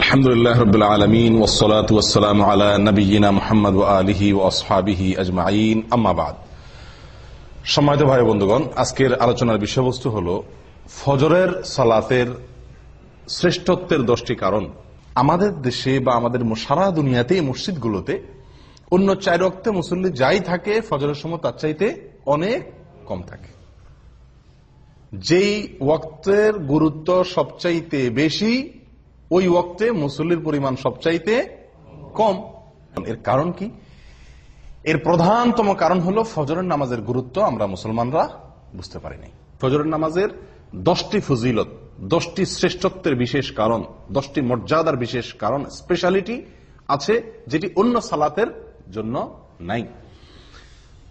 আলহামদুলিল্লাহ রবিল আলমিন ওসলাত ওসালাম আলা নবীনা মোহাম্মদ আলিহি ও আসহাবিহি আজমাইন। আম্মাবাদ সম্মানিত ভাই বন্ধুগণ, আজকের আলোচনার বিষয়বস্তু হল ফজরের সালাতের শ্রেষ্ঠত্বের দশটি কারণ। আমাদের দেশে বা আমাদের সারা দুনিয়াতে মসজিদগুলোতে অন্য চার রক্তে মুসল্লি যাই থাকে, ফজরের সময় তার চাইতে অনেক কম থাকে। যেই ওয়াক্তের গুরুত্ব সবচাইতে বেশি ওই ওয়াক্তে মুসল্লির পরিমাণ সবচাইতে কম। এর কারণ কি? এর প্রধানতম কারণ হলো ফজরের নামাজের গুরুত্ব আমরা মুসলমানরা বুঝতে পারিনি। ফজরের নামাজের দশটি ফজিলত, দশটি শ্রেষ্ঠত্বের বিশেষ কারণ, দশটি মর্যাদার বিশেষ কারণ স্পেশালিটি আছে যেটি অন্য সালাতের জন্য নাই।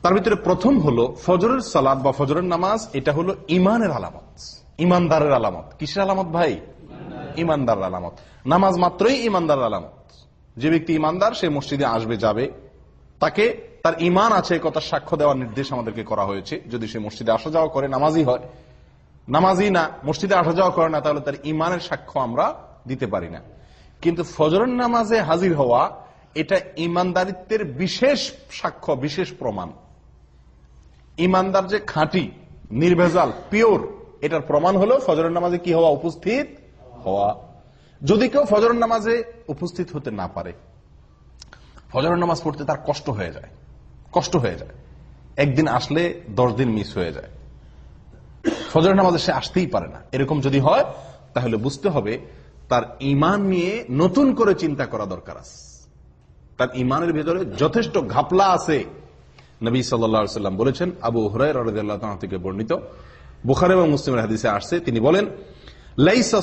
তার ভিতরে প্রথম হলো ফজরের সালাদ বা ফজরের নামাজ, এটা হলো ইমানের আলামত, ইমানদারের আলামত। কিসের আলামত ভাই? ইমানদার আলামত। নামাজ মাত্রই ইমানদার আলামত। যে ব্যক্তি ইমানদার, সে মসজিদে আসবে, যাবে। তাকে তার ইমান আছে কথা সাক্ষ্য দেওয়ার নির্দেশ আমাদেরকে করা হয়েছে। যদি সে মসজিদে আসা যাওয়া করে নামাজি হয়। নামাজি না, মসজিদে আসা যাওয়া করে না, তাহলে তার ইমানের সাক্ষ্য আমরা দিতে পারি না। কিন্তু ফজরের নামাজে হাজির হওয়া, এটা ইমানদারিত্বের বিশেষ সাক্ষ্য, বিশেষ প্রমাণ। ইমানদার যে খাঁটি, নির্ভেজাল, পিওর, এটার প্রমাণ হলো ফজরের নামাজে কি হওয়া উপস্থিত? হওয়া। যদি কেউ ফজরের নামাজে উপস্থিত হতে না পারে, ফজরের নামাজ পড়তে তার কষ্ট হয়ে যায়, কষ্ট হয়ে যায়। একদিন আসলে দশ দিন মিস হয়ে যায়। ফজরের নামাজে সে আসতেই পারে না। এরকম যদি হয়, তাহলে বুঝতে হবে তার ইমান নিয়ে নতুন করে চিন্তা করা দরকার আছে। তার ইমানের ভেতরে যথেষ্ট ঘাপলা আছে। নবী সাল্লাম বলেছেন, আবু হরাই থেকে বর্ণিত। বুখার এবং মুসলিমের হাদিসে আসছে, তিনি বলেন লাইসা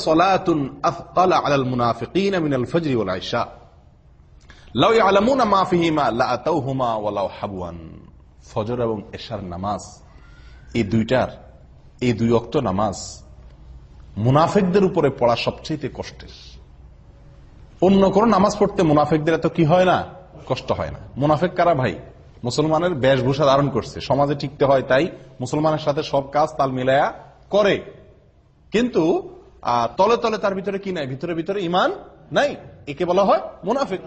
ফজরি এবং দুই অক্ত নামাজ মুনাফিকদের উপরে পড়া সবচেয়ে কষ্টের। অন্য কোন নামাজ পড়তে মুনাফেকদের এত কি হয় না? কষ্ট হয় না। মুনাফেক কারা ভাই? মুসলমানের বেশভূষা ধারণ করছে। সমাজে টিকতে হয় তাই মুসলমানের সাথে সব কাজ তাল মিলায়া করে। কিন্তু তলে তলে তার ভিতরে কি নাই? ভিতরে ভিতরে ইমান নাই। একে বলা হয় মুনাফিক।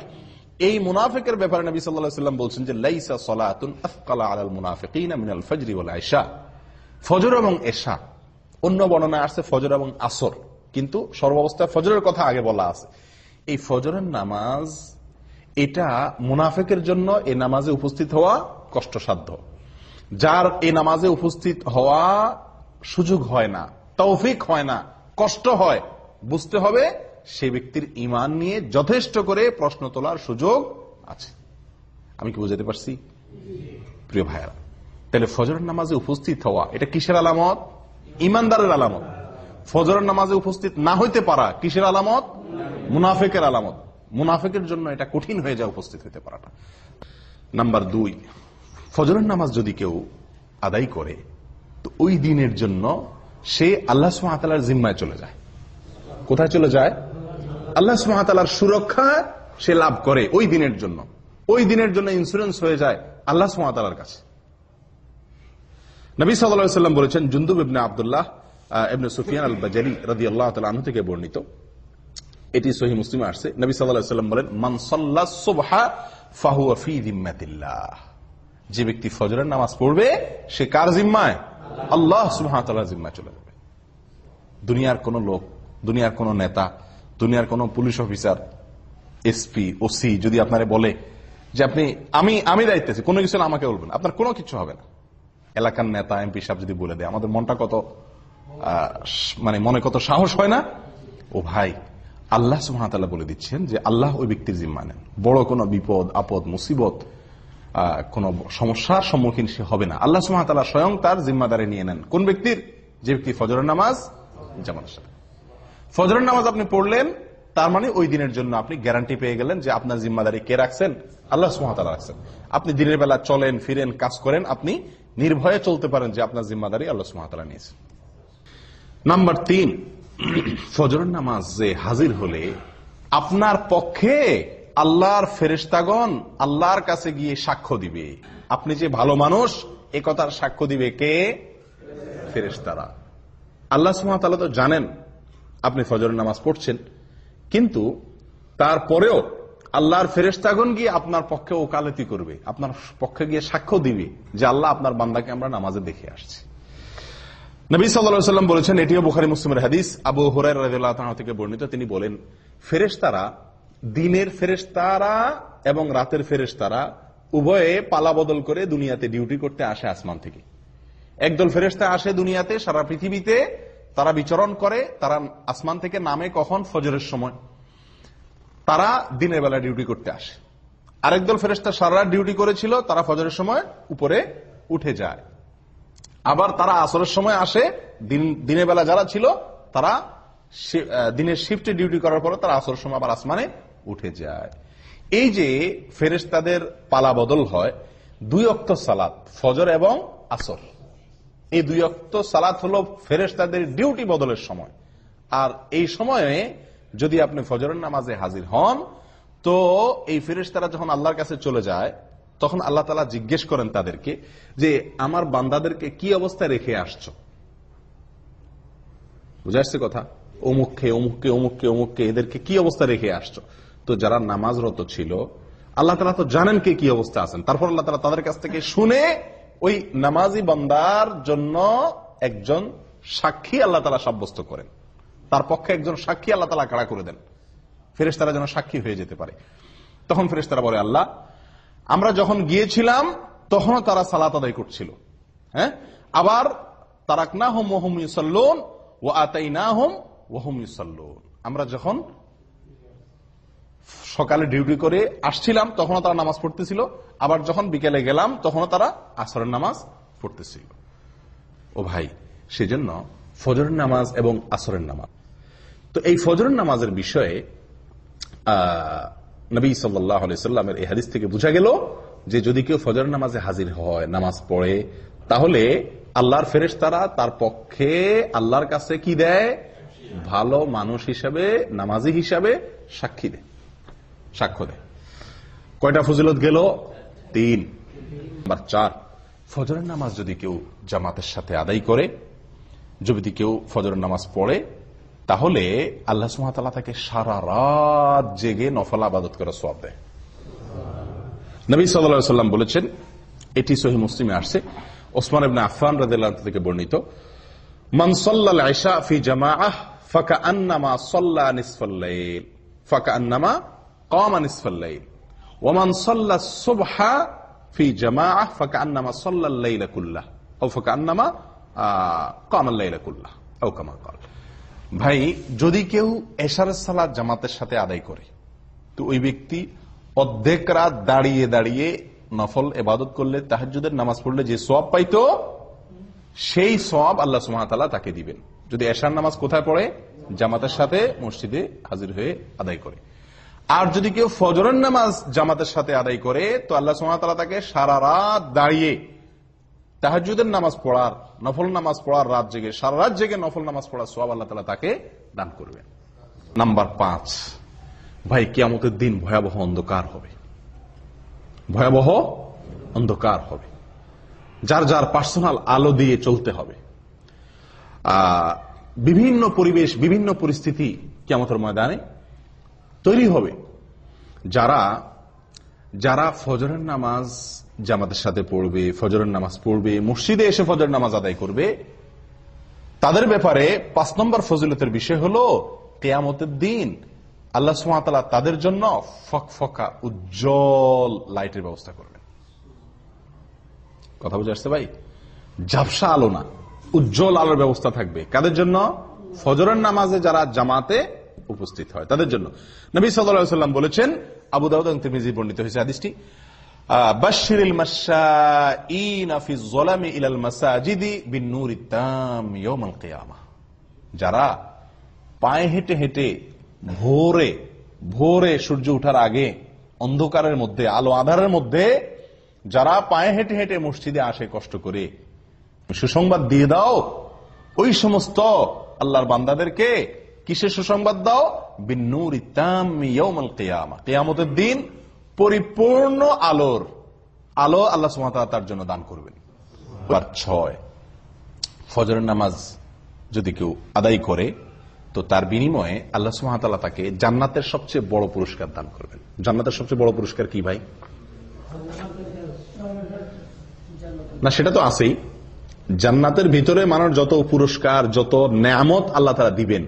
এই মুনাফিকের ব্যাপারে নবী সাল্লাম বলছেন যে, লাইসা সলাতুন আলাল মিনাল ফজরি আয়শা। ফজর এবং এশা। অন্য বর্ণনা আসছে ফজর এবং আসর। কিন্তু সর্বাবস্থায় ফজরের কথা আগে বলা আছে। এই ফজরের নামাজ, এটা মুনাফেকের জন্য এই নামাজে উপস্থিত হওয়া কষ্টসাধ্য। যার এই নামাজে উপস্থিত হওয়া সুযোগ হয় না, তৌফিক হয় না কষ্ট হয়, বুঝতে হবে সে ব্যক্তির ইমান নিয়ে যথেষ্ট করে প্রশ্ন তোলার সুযোগ আছে। আমি কি বুঝাতে পারছি? প্রিয় ভাইয়ারা, তাহলে ফজরের নামাজে উপস্থিত হওয়া, এটা কিসের আলামত? ইমানদারের আলামত। ফজরের নামাজে উপস্থিত না হইতে পারা কিসের আলামত? মুনাফেকের আলামত। মুনাফেকের জন্য এটা কঠিন হয়ে যায় উপস্থিত হইতে পারাটা। নাম্বার দুই, ফজরের নামাজ যদি কেউ আদায় করে, তো ওই দিনের জন্য সে আল্লাহ সুমাতালার জিম্মায় চলে যায়। কোথায় চলে যায়? আল্লাহ সুমাতালার সুরক্ষা সে লাভ করে ওই দিনের জন্য। ওই দিনের জন্য ইন্স্যুরেন্স হয়ে যায় আল্লাহ সুমাতালার কাছে। নবী সাল্লাম বলেছেন জুন্দুব ইবনে আবদুল্লাহ ইবনে সুফিয়ান আল বাজারি রাদি আল্লাহ আনহু থেকে বর্ণিত। এটি সহি মুসলিম আসছে। নবী সাল্লাম বলেন মানসল্লা জিম্মাতিল্লাহ যে ব্যক্তি ফজরের নামাজ পড়বে, সে কার জিম্মায়? আল্লাহ সুহামতাল্লাহ জিম্মায় চলে যাবে। দুনিয়ার কোন লোক, দুনিয়ার কোন নেতা, দুনিয়ার কোন পুলিশ অফিসার, এসপি, ওসি যদি আপনারে বলে যে আপনি, আমি আমি দায়িত্ব আছি, কোনো কিছু আমাকে বলবেন। আপনার কোনো কিছু হবে না। এলাকার নেতা, এমপি সাহেব যদি বলে দেয়, আমাদের মনটা কত মানে মনে কত সাহস হয় না? ও ভাই, আল্লাহ সুহামতাল্লাহ বলে দিচ্ছেন যে আল্লাহ ওই ব্যক্তির জিম্মা নেন। বড় কোনো বিপদ, আপদ, মুসিবত কোন সমস্যার সম্মুখীন সে হবে না। আল্লাহ সুহামতাল্লাহ স্বয়ং তার জিম্মাদারে নিয়ে নেন। কোন ব্যক্তির? যে ব্যক্তি ফজরের নামাজ জামাতের সাথে। ফজরের নামাজ আপনি পড়লেন, তার মানে ওই দিনের জন্য আপনি গ্যারান্টি পেয়ে গেলেন যে আপনার জিম্মাদারি কে রাখছেন? আল্লাহ সুহামতাল্লাহ রাখছেন। আপনি দিনের বেলা চলেন, ফিরেন, কাজ করেন, আপনি নির্ভয়ে চলতে পারেন যে আপনার জিম্মাদারি আল্লাহ সুহামতাল্লাহ নিয়েছেন নাম্বার তিন, ফজরের নামাজ যে হাজির হলে আপনার পক্ষে আল্লাহর ফেরেস্তাগণ আল্লাহর কাছে গিয়ে সাক্ষ্য দিবে। আপনি যে ভালো মানুষ, এ কথার সাক্ষ্য দিবে কে? ফেরেস্তারা আল্লাহ সুমাতালা তো জানেন, আপনি ফজরের নামাজ পড়ছেন। কিন্তু তারপরেও আল্লাহর ফেরেস্তাগণ গিয়ে আপনার পক্ষে ওকালতি করবে, আপনার পক্ষে গিয়ে সাক্ষ্য দিবে যে আল্লাহ আপনার বান্দাকে আমরা নামাজে দেখে আসছি। নবী সাল্লাম বলেছেন, এটিও বুখারি মুসলিমের হাদিস, আবু হুরাই তাআলা থেকে বর্ণিত। তিনি বলেন, ফেরেশতারা দিনের ফেরেশতারা এবং রাতের ফেরেশতারা উভয়ে পালা বদল করে দুনিয়াতে ডিউটি করতে আসে আসমান থেকে। একদল ফেরেশতা আসে দুনিয়াতে, সারা পৃথিবীতে তারা বিচরণ করে, তারা আসমান থেকে নামে কখন? ফজরের সময়। তারা দিনের বেলা ডিউটি করতে আসে। আরেক দল ফেরেশতা সারা ডিউটি করেছিল, তারা ফজরের সময় উপরে উঠে যায়। আবার তারা আসরের সময় আসে, দিন, দিনের বেলা যারা ছিল, তারা দিনের শিফটে ডিউটি করার পরে তারা আসরের সময় আবার আসমানে উঠে যায়। এই যে ফেরেশতাদের পালা বদল হয়, দুই অক্ত সালাত, ফজর এবং আসর। এই দুই অক্ত সালাত হলো ফেরেশতাদের ডিউটি বদলের সময়। আর এই সময়ে যদি আপনি ফজরের নামাজে হাজির হন, তো এই ফেরেশতারা যখন আল্লাহর কাছে চলে যায়, তখন আল্লাহ তালা জিজ্ঞেস করেন তাদেরকে যে, আমার বান্দাদেরকে কি অবস্থায় রেখে আসছো? বুঝে আসছে কথা? অমুককে অমুককে অমুককে অমুককে, এদেরকে কি অবস্থা রেখে আসছো? তো যারা নামাজরত ছিল, আল্লাহ তালা তো জানেন কে কি অবস্থা আছেন। তারপর আল্লাহ তালা তাদের কাছ থেকে শুনে ওই নামাজি বান্দার জন্য একজন সাক্ষী আল্লাহ তালা সাব্যস্ত করেন। তার পক্ষে একজন সাক্ষী আল্লাহ তালা কাড়া করে দেন। ফেরেশতারা যেন সাক্ষী হয়ে যেতে পারে। তখন ফেরেশতারা বলে, আল্লাহ, আমরা যখন গিয়েছিলাম, তখনও তারা সালাত আদায় করছিল। হ্যাঁ? আবার তারাকনা হোম ওহম ইউসাল্লুন ও আতাইনা হোম ওহম ইউসাল্লুন। আমরা যখন সকালে ডিউটি করে আসছিলাম, তখনও তারা নামাজ পড়তেছিল। আবার যখন বিকেলে গেলাম, তখনও তারা আসরের নামাজ পড়তেছিল। ও ভাই, সেজন্য ফজরের নামাজ এবং আসরের নামাজ। তো এই ফজরের নামাজের বিষয়ে নবী সাল্লামের এই হাদিস থেকে বোঝা গেল যে যদি কেউ ফজর নামাজে হাজির হয়, নামাজ পড়ে, তাহলে আল্লাহর ফেরেশ তারা তার পক্ষে আল্লাহর কাছে কি দেয়? ভালো মানুষ হিসাবে, নামাজি হিসাবে সাক্ষী দেয়। সাক্ষ্য দেয়। কয়টা ফজিলত গেল? তিন। বা চার, ফজরের নামাজ যদি কেউ জামাতের সাথে আদায় করে, যদি কেউ ফজরের নামাজ পড়ে, তাহলে আল্লাহ সুহাতালা তাকে সারা রাত জেগে নফল আবাদত করে সব দেয়। নবী সাল্লাহ সাল্লাম বলেছেন, এটি সহি মুসলিমে আসছে। ওসমান আফফান রাদিয়াল্লাহু আনহু থেকে বর্ণিত, মান সাল্লাল ইশা ফি জামাআহ, ফাকা আন্নামা সাল্লা নিসফাল লাইল ফাকা আন্নামা ভাই, যদি কেউ এশারের সালাত জামাতের সাথে আদায় করে, তো ওই ব্যক্তি অর্ধেক রাত দাঁড়িয়ে দাঁড়িয়ে নফল এবাদত করলে তাহাজুদের নামাজ পড়লে যে সব পাইতো, সেই সব আল্লাহ সুমাতালা তাকে দিবেন। যদি এশার নামাজ কোথায় পড়ে, জামাতের সাথে মসজিদে হাজির হয়ে আদায় করে। আর যদি কেউ ফজরের নামাজ জামাতের সাথে আদায় করে, তো আল্লাহ সুমাতালা তাকে সারা রাত দাঁড়িয়ে তাহাজুদের নামাজ পড়ার, নফল নামাজ পড়ার রাত জেগে, সারা রাত জেগে নফল নামাজ পড়ার সব আল্লাহ তালা তাকে দান করবেন। নাম্বার পাঁচ, ভাই, কিয়ামতের দিন ভয়াবহ অন্ধকার হবে। ভয়াবহ অন্ধকার হবে। যার যার পার্সোনাল আলো দিয়ে চলতে হবে। বিভিন্ন পরিবেশ, বিভিন্ন পরিস্থিতি কিয়ামতের ময়দানে তৈরি হবে। যারা যারা ফজরের নামাজ জামাতের সাথে পড়বে, ফজরের নামাজ পড়বে, মসজিদে এসে ফজরের নামাজ আদায় করবে, তাদের ব্যাপারে পাঁচ নম্বর ফজিলতের বিষয় হলো কেয়ামতের দিন আল্লাহ সুমাতালা তাদের জন্য ফকফকা, উজ্জ্বল লাইটের ব্যবস্থা করবেন। কথা বুঝে আসছে ভাই? ঝাপসা আলো না, উজ্জ্বল আলোর ব্যবস্থা থাকবে। কাদের জন্য? ফজরের নামাজে যারা জামাতে উপস্থিত হয়। তাদের জন্য। নবী সাল্লাম বলেছেন, আবু দাউদ বর্ণিত হয়েছে কিয়ামাহ যারা পায়ে হেঁটে হেঁটে ভোরে ভোরে সূর্য ওঠার আগে অন্ধকারের মধ্যে, আলো আধারের মধ্যে, যারা পায়ে হেঁটে হেঁটে মসজিদে আসে কষ্ট করে, সুসংবাদ দিয়ে দাও, ওই সমস্ত আল্লাহর বান্দাদেরকে কিসের সুসংবাদ দাও? বিন্নুর কেয়ামতের দিন পরিপূর্ণ আলোর, আলো আল্লাহ সুমাতা তার জন্য দান করবেন। ছয়, ফজরের নামাজ যদি কেউ আদায় করে, তো তার বিনিময়ে আল্লাহ সুহামতাল্লাহ তাকে জান্নাতের সবচেয়ে বড় পুরস্কার দান করবেন। জান্নাতের সবচেয়ে বড় পুরস্কার কি ভাই? না, সেটা তো আছেই। জান্নাতের ভিতরে মানুষ যত পুরস্কার, যত নেয়ামত আল্লাহ তারা দিবেন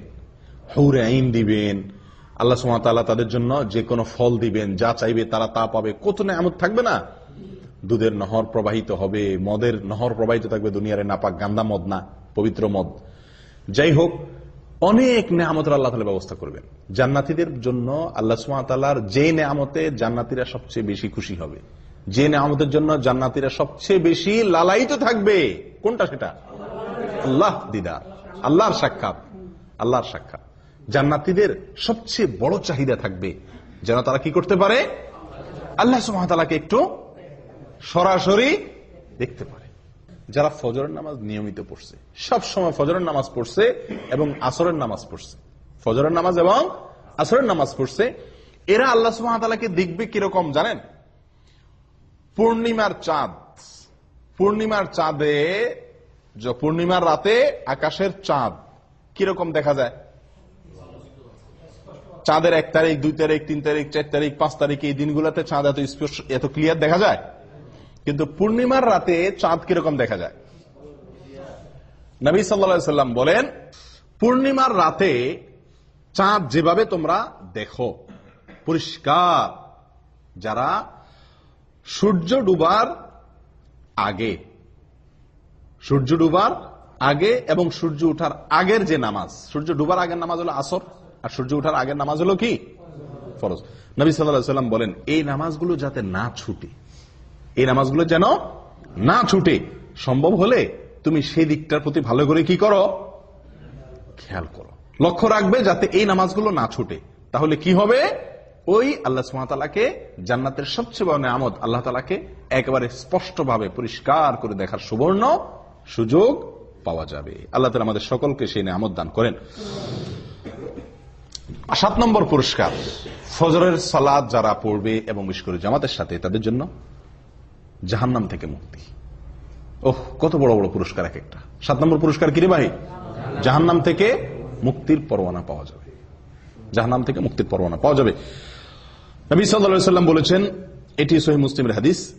হৌরে আইন দিবেন। আল্লাহ সুমাতাল্লাহ তাদের জন্য যে কোনো ফল দিবেন, যা চাইবে তারা তা পাবে। কত নেয়ামত থাকবে না? দুধের নহর প্রবাহিত হবে, মদের নহর প্রবাহিত থাকবে, দুনিয়ারে নাপাক গান্দা মদ না, পবিত্র মদ। যাই হোক, অনেক নেয়ামতের আল্লাহ তালা ব্যবস্থা করবেন। জান্নাতিদের জন্য আল্লাহ সুমাতাল্লাহর যে নেয়ামতে জান্নাতিরা সবচেয়ে বেশি খুশি হবে। যে নেয়ামতের জন্য জান্নাতিরা সবচেয়ে বেশি লালায়িত থাকবে। কোনটা সেটা? আল্লাহ দিদার, আল্লাহর সাক্ষাৎ আল্লাহর সাক্ষাৎ। জান্নাতিদের সবচেয়ে বড় চাহিদা থাকবে। যেন তারা কি করতে পারে? আল্লাহ সুহামতালাকে একটু সরাসরি দেখতে পারে। যারা ফজরের নামাজ নিয়মিত পড়ছে সব সময় ফজরের নামাজ পড়ছে এবং আসরের নামাজ পড়ছে। ফজরের নামাজ এবং আসরের নামাজ পড়ছে, এরা আল্লাহ সুহামতালাকে দেখবে কীরকম জানেন? পূর্ণিমার চাঁদ। পূর্ণিমার চাঁদে পূর্ণিমার রাতে আকাশের চাঁদ। কীরকম দেখা যায়? চাঁদের এক তারিখ, দুই তারিখ, তিন তারিখ, চার তারিখ, পাঁচ তারিখ এই দিনগুলোতে চাঁদ এত স্পষ্ট, এত ক্লিয়ার দেখা যায়? কিন্তু পূর্ণিমার রাতে চাঁদ কীরকম দেখা যায়? নবী সাল্লা সাল্লাম বলেন, পূর্ণিমার রাতে চাঁদ যেভাবে তোমরা দেখো, পরিষ্কার, যারা সূর্য ডুবার আগে, সূর্য ডুবার আগে এবং সূর্য উঠার আগের যে নামাজ, সূর্য ডুবার আগের নামাজ হলো আসর। আর সূর্য উঠার আগের নামাজ হলো কি? ফরজ। নবী সাল্লাম বলেন, এই নামাজগুলো যাতে না ছুটে, এই নামাজগুলো যেন না ছুটে, সম্ভব হলে তুমি সেই দিকটার প্রতি ভালো করে কি করো? খেয়াল করো। লক্ষ্য রাখবে যাতে এই নামাজগুলো না ছুটে। তাহলে কি হবে? ওই আল্লাহ সুমাতালাকে জান্নাতের সবচেয়ে বড় আমদ আল্লাহ তালাকে একেবারে স্পষ্টভাবে পরিষ্কার করে দেখার সুবর্ণ সুযোগ পাওয়া যাবে। আল্লাহ তালা আমাদের সকলকে সেই নামত দান করেন। সাত নম্বর পুরস্কার, ফজরের সালাদ যারা পড়বে এবং বিশেষ করে জামাতের সাথে, তাদের জন্য জাহান্নাম থেকে মুক্তি। ওহ, কত বড় বড় পুরস্কার এক একটা। সাত নম্বর পুরস্কার কিরে ভাই? জাহান্নাম থেকে মুক্তির পরোয়ানা পাওয়া যাবে। জাহান্নাম থেকে মুক্তির পরোয়ানা পাওয়া যাবে। নবী সাল্লাম বলেছেন, এটি সহি মুসলিমের হাদিস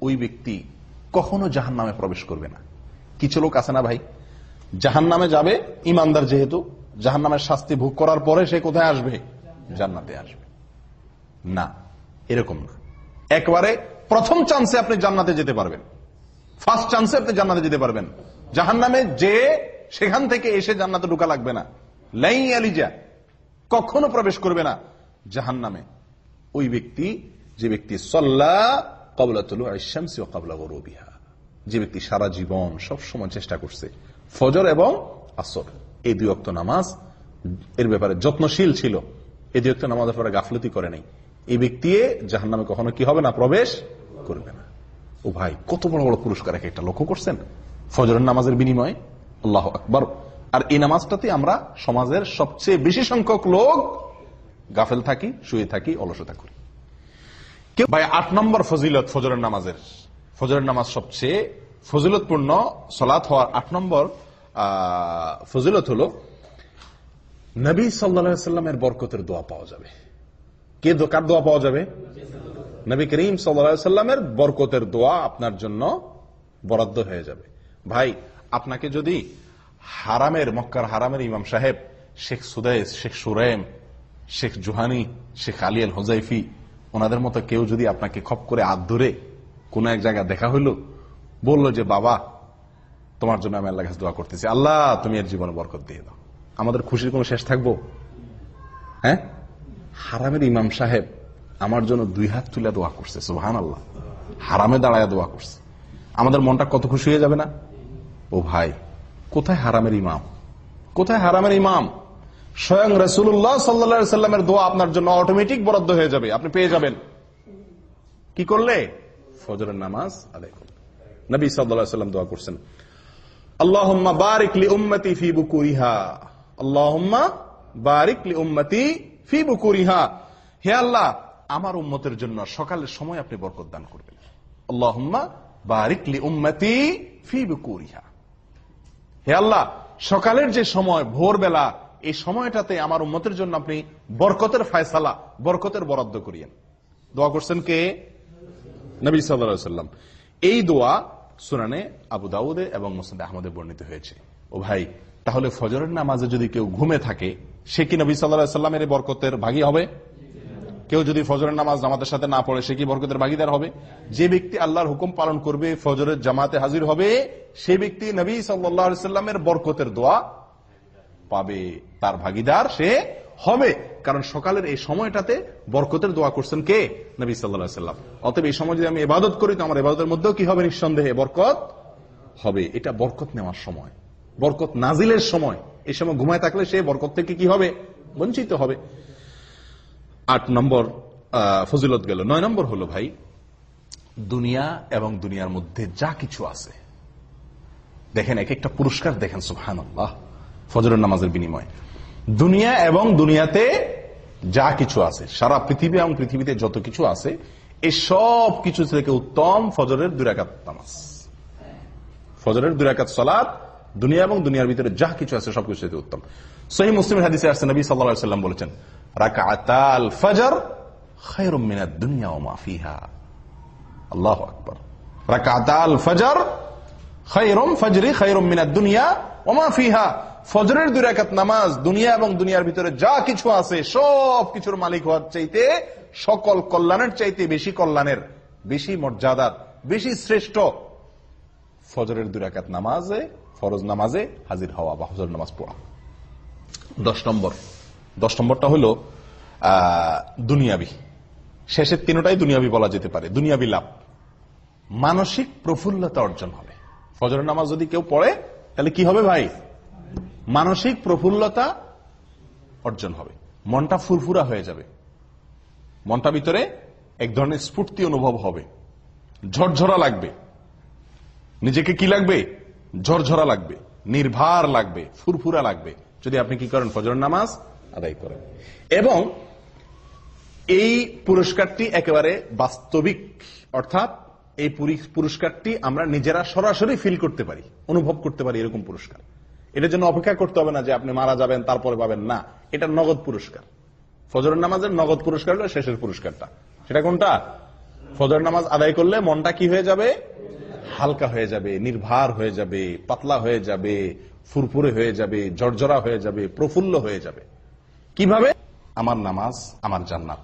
ওই ব্যক্তি কখনো জাহান্নামে প্রবেশ করবে না। কিছু লোক আছে না ভাই? জাহান্নামে যাবে ইমানদার যেহেতু, জাহান্নামের শাস্তি ভোগ করার পরে সে কোথায় আসবে? জান্নাতে আসবে। না, এরকম না। একবারে প্রথম চান্সে আপনি জান্নাতে যেতে পারবেন। ফার্স্ট চান্সে আপনি জান্নাতে যেতে পারবেন। জাহান নামে যে সেখান থেকে এসে জান্নাতে ঢুকা লাগবে না। লাই আলিজা, কখনো প্রবেশ করবে না। জাহান নামে ওই ব্যক্তি, যে ব্যক্তি সল্লা কবলা তুলু আশামসি ও কবলা গরবিহা। যে ব্যক্তি সারা জীবন সব সময় চেষ্টা করছে ফজর এবং আসর। এই দুই অক্ত নামাজ এর ব্যাপারে যত্নশীল ছিল। এই দুই অক্ত নামাজের পরে গাফলতি করে নাই। এই ব্যক্তি জাহান নামে কখনো কি হবে না, প্রবেশ করবে না। ও ভাই, কত বড় বড় পুরস্কার এক একটা লক্ষ্য করছেন? ফজরের নামাজের বিনিময়ে। আল্লাহ আকবর। আর এই নামাজটাতে আমরা সমাজের সবচেয়ে বেশি সংখ্যক লোক গাফেল থাকি, শুয়ে থাকি, অলসতা করি। ভাই, আট নম্বর ফজিলত ফজরের নামাজের। ফজরের নামাজ সবচেয়ে ফজিলতপূর্ণ সলাত হওয়ার আট নম্বর ফজিলত হলো, নবী সাল্লা সাল্লামের বরকতের দোয়া পাওয়া যাবে। কে কার দোয়া পাওয়া যাবে? নবী করিম সাল্লামের বরকতের দোয়া আপনার জন্য বরাদ্দ হয়ে যাবে। ভাই, আপনাকে যদি হারামের, মক্কার হারামের ইমাম সাহেব Sheikh Sudais, Sheikh Shuraim Sheikh Juhani, Sheikh Ali Al Hudhaifi ওনাদের মতো কেউ যদি আপনাকে খপ করে হাত ধরে কোন এক জায়গায় দেখা হইল, বলল যে, বাবা, তোমার জন্য আমি আল্লাহ দোয়া করতেছি। আল্লাহ, তুমি এর জীবনে বরকত দিয়ে দাও। আমাদের খুশির কোনো শেষ থাকব? হ্যাঁ? হারামের ইমাম সাহেব আমার জন্য দুই হাত তুলে দোয়া করছে সুহান আল্লাহ হারামে দাঁড়ায় দোয়া করছে। আমাদের মনটা কত খুশি হয়ে যাবে না? ও ভাই, কোথায় হারামের ইমাম? কোথায় হারামের ইমাম? স্বয়ং রসুল্লাহ সাল্লা সাল্লামের দোয়া আপনার জন্য অটোমেটিক বরাদ্দ হয়ে যাবে, আপনি পেয়ে যাবেন। কি করলে? ফজরের নামাজ আদায় করলে নবী সাল্লাম দোয়া করছেন, আল্লাহুম্মা বারিক লি উম্মতি ফি বুকুরিহা। আল্লাহুম্মা বারিক লি উম্মতি ফি বুকুরিহা। হে আল্লাহ, আমার উম্মতের জন্য সকালের সময় আপনি বরকত দান করবেন। আল্লাহুম্মা বারিকলি উম্মতি ফি বুকুরিহা। হে আল্লাহ, সকালের যে সময়, ভোরবেলা, এই সময়টাতে আমার উম্মতের জন্য আপনি বরকতের ফায়সালা, বরকতের বরাদ্দ করিয়েন। দোয়া করছেন কে? নবী সাল্লাম এই দোয়া সুনানে আবু দাউদে এবং মুসনাদ আহমদে বর্ণিত হয়েছে। ও ভাই, তাহলে ফজরের নামাজে যদি কেউ ঘুমে থাকে, সে কি নবী সাল্লাহ সাল্লামের বরকতের ভাগী হবে? কেউ যদি ফজরের নামাজ জামাতের সাথে না পড়ে, সে কি বরকতের ভাগিদার হবে? যে ব্যক্তি আল্লাহর হুকুম পালন করবে, ফজরের জামাতে হাজির হবে সে ব্যক্তি নবী সাল্লামের বরকতের দোয়া পাবে। তার ভাগিদার সে হবে। কারণ সকালের এই সময়টাতে বরকতের দোয়া করছেন কে? নবী সাল্লাম। অতএব এই সময় যদি আমি এবাদত করি, তো আমার এবাদতের মধ্যেও কি হবে? নিঃসন্দেহে বরকত হবে। এটা বরকত নেওয়ার সময়। বরকত নাজিলের সময়। এই সময় ঘুমায় থাকলে সে বরকত থেকে কি হবে? বঞ্চিত হবে। আট নম্বর ফজিলত গেল। নয় নম্বর হলো ভাই, দুনিয়া এবং দুনিয়ার মধ্যে যা কিছু আছে। দেখেন এক একটা পুরস্কার দেখেন সুহান আল্লাহ ফজরের নামাজের বিনিময়ে। দুনিয়া এবং দুনিয়াতে যা কিছু আছে, সারা পৃথিবী এবং পৃথিবীতে যত কিছু আছে এই সব কিছু থেকে উত্তম ফজরের দুরাকাত নামাজ। ফজরের দুরাকাত সলাদ দুনিয়া এবং দুনিয়ার ভিতরে যা কিছু আছে সবকিছু থেকে উত্তম। সহি মুসলিম হাদিসে আসছে, নবী সাল্লাম বলেছেন, রাকাতাল ফজর খায়রুম মিনাদ দুনিয়া ওয়া মা ফিহা। আল্লাহু আকবার। রাকাতাল ফজর খায়রুম ফজরি, খায়রুম মিনাদ দুনিয়া ওয়া মা ফিহা। ফজরের দুই রাকাত নামাজ দুনিয়া এবং দুনিয়ার ভিতরে যা কিছু আছে, সব কিছুর মালিক হওয়ার চাইতে সকল কল্যাণের চাইতে বেশি কল্যাণের, বেশি মর্যাদার বেশি শ্রেষ্ঠ। ফজরের দুরাকাত নামাজে, ফরজ নামাজে হাজির হওয়া বা ফজর নামাজ পড়া। দশ নম্বর। দশ নম্বরটা হলো দুনিয়াবি। শেষের তিনটাই দুনিয়াবি বলা যেতে পারে, দুনিয়াবি লাভ। মানসিক প্রফুল্লতা অর্জন হবে। ফজরের নামাজ যদি কেউ পড়ে, তাহলে কি হবে ভাই? মানসিক প্রফুল্লতা অর্জন হবে। মনটা ফুরফুরা হয়ে যাবে। মনটা ভিতরে এক ধরনের স্ফূর্তি অনুভব হবে। ঝরঝরা লাগবে। নিজেকে কি লাগবে? ঝরঝরা লাগবে। নির্ভার লাগবে। ফুরফুরা লাগবে। যদি আপনি কি করেন ফজর নামাজ আদায় করেন। এবং এই পুরস্কারটি একেবারে বাস্তবিক, অর্থাৎ এই পুরস্কারটি আমরা নিজেরা সরাসরি ফিল করতে পারি, অনুভব করতে পারি এরকম পুরস্কার। এটার জন্য অপেক্ষা করতে হবে না যে আপনি মারা যাবেন, তারপরে পাবেন, না। এটা নগদ পুরস্কার। ফজর নামাজের নগদ পুরস্কার হলো শেষের পুরস্কারটা। সেটা কোনটা? ফজর নামাজ আদায় করলে মনটা কি হয়ে যাবে? হালকা হয়ে যাবে, নির্ভার হয়ে যাবে, পাতলা হয়ে যাবে, ফুরফুরে হয়ে যাবে জর্জরা হয়ে যাবে, প্রফুল্ল হয়ে যাবে। কীভাবে? আমার নামাজ, আমার জান্নাত।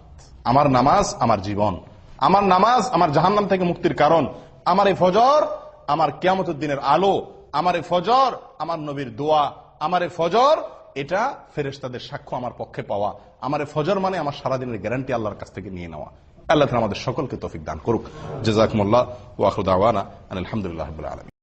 আমার নামাজ, আমার জীবন। আমার নামাজ আমার জাহান্নাম থেকে মুক্তির কারণ। আমার এই ফজর আমার কেয়ামত উদ্দিনের আলো। আমার এই ফজর আমার নবীর দোয়া। আমার এই ফজর এটা ফেরেশতাদের সাক্ষ্য আমার পক্ষে পাওয়া। আমার ফজর মানে আমার সারাদিনের গ্যারান্টি আল্লাহর কাছ থেকে নিয়ে নেওয়া। আল্লাহ আমাদের সকলকে তফিক দান করুক। জেজাকমুল্লাহ ওয়াখুদ আওয়ানা আলহামদুলিল্লাহ আলামিন।